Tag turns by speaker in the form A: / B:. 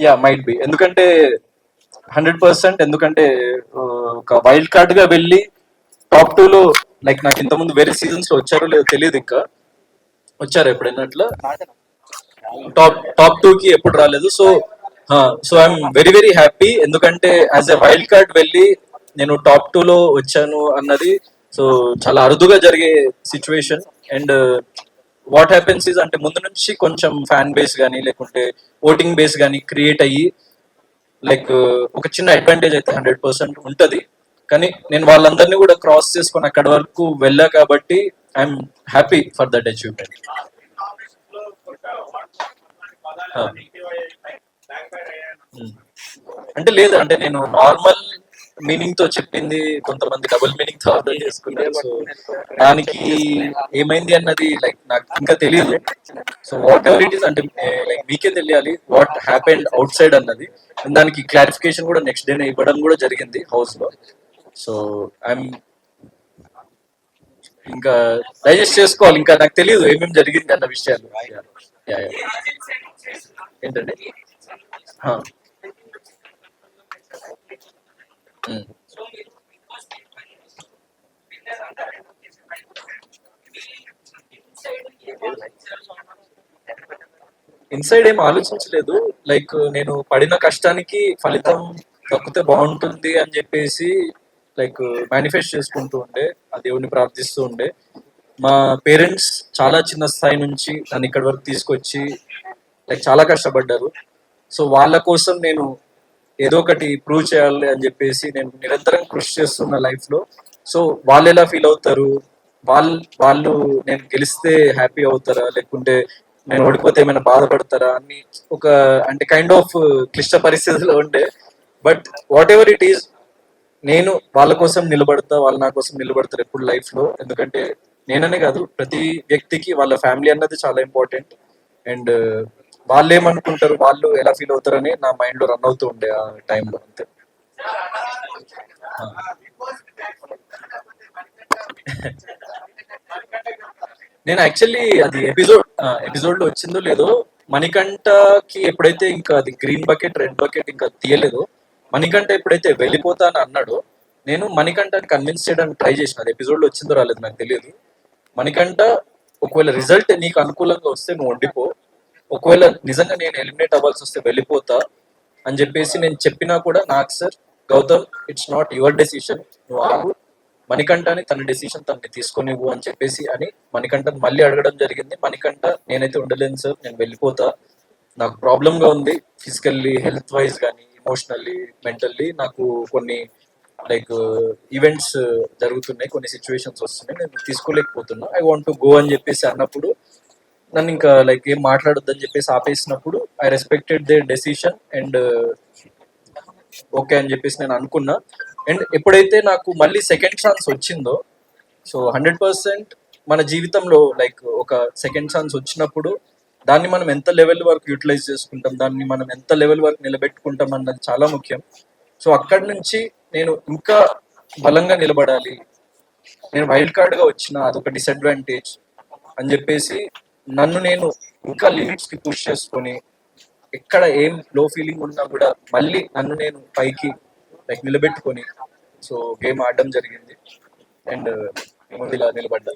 A: Yeah might be ఎందుకంటే hundred percent ఎందుకంటే ఒక వైల్డ్ కార్డ్గా వెళ్ళి టాప్ టూ లో లైక్ నాకు ఇంతకుముందు వేరే సీజన్స్లో వచ్చారో లేదో తెలియదు ఇంకా. వచ్చారు ఎప్పుడైనా అట్లా? టాప్ టాప్ టూ కి ఎప్పుడు రాలేదు. So so I'm very very happy ఎందుకంటే యాజ్ ఎ వైల్డ్ కార్డ్ వెళ్ళి నేను టాప్ టూ లో వచ్చాను అన్నది సో చాలా అరుదుగా జరిగే situation and what happens is అంటే ముందు నుంచి కొంచెం ఫ్యాన్ బేస్ కానీ లేకుంటే ఓటింగ్ బేస్ కానీ క్రియేట్ అయ్యి లైక్ ఒక చిన్న అడ్వాంటేజ్ అయితే హండ్రెడ్ పర్సెంట్ ఉంటది. కానీ నేను వాళ్ళందరినీ కూడా క్రాస్ చేసుకొని అక్కడి వరకు వెళ్ళా కాబట్టి I'm happy for that achievement అంటే లేదు అంటే నేను నార్మల్ మీనింగ్తో చెప్పింది కొంతమంది డబుల్ మీనింగ్తో అర్థం చేసుకున్నారు. సో దానికి ఏమైంది అన్నది లైక్ నాకు ఇంకా తెలియదు so whatever it is అంటే లైక్ మీకే తెలియాలి వాట్ హ్యాపెండ్ అవుట్ సైడ్ అన్నది దానికి క్లారిఫికేషన్ కూడా నెక్స్ట్ డే ఇవ్వడం కూడా జరిగింది హౌస్లో. సో ఐఎమ్ ఇంకా డైజెస్ట్ చేసుకోవాలి. ఇంకా నాకు తెలియదు ఏమేమి జరిగింది అన్న విషయాలు. Yeah, ఇన్సైడ్ ఏం ఆలోచించలేదు. లైక్ నేను పడిన కష్టానికి ఫలితం దక్కితే బాగుంటుంది అని చెప్పేసి లైక్ మేనిఫెస్ట్ చేసుకుంటూ ఉండే ఆ దేవుడిని ప్రార్థిస్తూ ఉండే. మా పేరెంట్స్ చాలా చిన్న స్థాయి నుంచి నన్ను ఇక్కడి వరకు తీసుకొచ్చి లైక్ చాలా కష్టపడ్డారు. సో వాళ్ళ కోసం నేను ఏదో ఒకటి ప్రూవ్ చేయాలి అని చెప్పేసి నేను నిరంతరం కృషి చేస్తున్న లైఫ్లో. సో వాళ్ళు ఎలా ఫీల్ అవుతారు? వాళ్ళు వాళ్ళు నేను గెలిస్తే హ్యాపీ అవుతారా? లేకుంటే నేను ఓడిపోతే ఏమైనా బాధపడతారా? అని ఒక అంటే కైండ్ ఆఫ్ క్లిష్ట పరిస్థితిలో ఉండే but whatever it is నేను వాళ్ళ కోసం నిలబడతా వాళ్ళు నా కోసం నిలబడతారు ఎప్పుడు లైఫ్లో. ఎందుకంటే నేననే కాదు ప్రతి వ్యక్తికి వాళ్ళ ఫ్యామిలీ అన్నది చాలా ఇంపార్టెంట్ అండ్ వాళ్ళు ఏమనుకుంటారు వాళ్ళు ఎలా ఫీల్ అవుతారని నా మైండ్లో రన్ అవుతూ ఉండే ఆ టైంలో అంతే. నేను యాక్చువల్లీ అది ఎపిసోడ్ ఎపిసోడ్లో వచ్చిందో లేదో మణికంఠకి ఎప్పుడైతే ఇంకా అది గ్రీన్ బకెట్ రెడ్ బకెట్ ఇంకా తీయలేదో మణికంఠ ఎప్పుడైతే వెళ్ళిపోతా అని అన్నాడో నేను మణికంఠని కన్విన్స్ చేయడానికి ట్రై చేసిన. అది ఎపిసోడ్లో వచ్చిందో రాలేదు నాకు తెలియదు. మణికంఠ ఒకవేళ రిజల్ట్ నీకు అనుకూలంగా వస్తే నువ్వు వండిపో. ఒకవేళ నిజంగా నేను ఎలిమినేట్ అవ్వాల్సి వస్తే వెళ్ళిపోతా అని చెప్పేసి నేను చెప్పినా కూడా నాకు sir Gautam it's not your decision నువ్వు ఆగు. మణికంఠని తన డెసిషన్ తనని తీసుకొనివ్వు అని చెప్పేసి అని మణికంఠని మళ్ళీ అడగడం జరిగింది. మణికంఠ నేనైతే ఉండలేను సార్ నేను వెళ్ళిపోతా. నాకు ప్రాబ్లంగా ఉంది. ఫిజికల్లీ హెల్త్ వైజ్ కానీ ఎమోషనల్లీ మెంటల్లీ నాకు కొన్ని లైక్ ఈవెంట్స్ uh, జరుగుతున్నాయి. కొన్ని సిచ్యువేషన్స్ వస్తున్నాయి. నేను తీసుకోలేకపోతున్నా. ఐ వాంట్ టు గో అని చెప్పేసి అన్నప్పుడు నన్ను ఇంకా లైక్ ఏం మాట్లాడొద్దని చెప్పేసి ఆపేసినప్పుడు I respected they decision and okay అని చెప్పేసి నేను అనుకున్నా. అండ్ ఎప్పుడైతే నాకు మళ్ళీ సెకండ్ ఛాన్స్ వచ్చిందో సో హండ్రెడ్ పర్సెంట్ మన జీవితంలో లైక్ ఒక సెకండ్ ఛాన్స్ వచ్చినప్పుడు దాన్ని మనం ఎంత లెవెల్ వరకు యూటిలైజ్ చేసుకుంటాం దాన్ని మనం ఎంత లెవెల్ వరకు నిలబెట్టుకుంటాం అన్నది చాలా ముఖ్యం. సో అక్కడి నుంచి నేను ఇంకా బలంగా నిలబడాలి. నేను వైల్డ్ కార్డ్గా వచ్చిన అదొక డిసడ్వాంటేజ్ అని చెప్పేసి నన్ను నేను ఇంకా లిమిట్స్కి పుష్ చేసుకొని ఎక్కడ ఏం లో ఫీలింగ్ ఉన్నా కూడా మళ్ళీ నన్ను నేను పైకి లైక్ నిలబెట్టుకొని సో గేమ్ ఆడడం జరిగింది. అండ్ ముందు ఇలా నిలబడ్డా